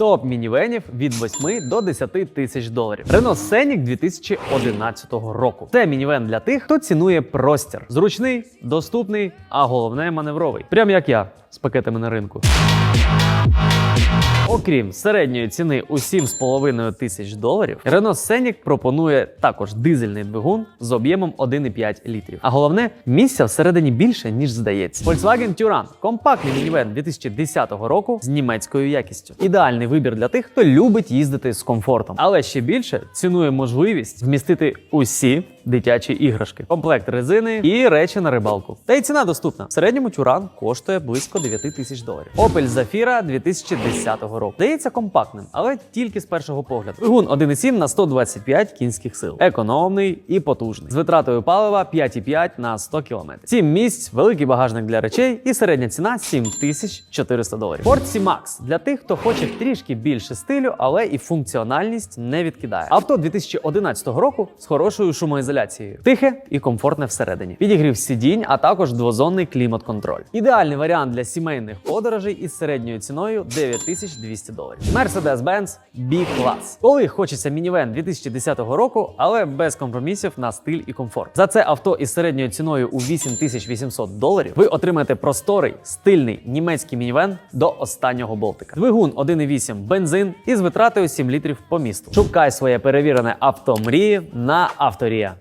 Топ мінівенів від 8 до 10 тисяч доларів. Renault Scenic 2011 року. Це мінівен для тих, хто цінує простір. Зручний, доступний, а головне маневровий. Прям як я з пакетами на ринку. Окрім середньої ціни у 7,5 тисяч доларів, Renault Scenic пропонує також дизельний двигун з об'ємом 1,5 літрів. А головне, місця всередині більше, ніж здається. Volkswagen Touran – компактний мінівен 2010 року з німецькою якістю. Ідеальний вибір для тих, хто любить їздити з комфортом, але ще більше цінує можливість вмістити усі дитячі іграшки, комплект резини і речі на рибалку. Та й ціна доступна. В середньому Touran коштує близько 9 тисяч доларів. Opel Zafira 2010 року. Здається компактним, але тільки з першого погляду. Двигун 1,7 на 125 кінських сил. Економний і потужний. З витратою палива 5,5 на 100 км. 7 місць, великий багажник для речей і середня ціна 7400 доларів. Ford C-Max для тих, хто хоче трішки більше стилю, але і функціональність не відкидає. Авто 2011 року з хорошою шумоізоляцією. Тихе і комфортне всередині. Підігрів сидінь, а також двозонний клімат-контроль. Ідеальний варіант для сімейних подорожей із середньою ціною 9200 доларів. Mercedes-Benz B-Class. Коли хочеться мінівен 2010 року, але без компромісів на стиль і комфорт. За це авто із середньою ціною у 8800 доларів ви отримаєте просторий, стильний німецький мінівен до останнього болтика. Двигун 1,8 бензин із витратою 7 літрів по місту. Шукай своє перевірене авто мрії на авторія.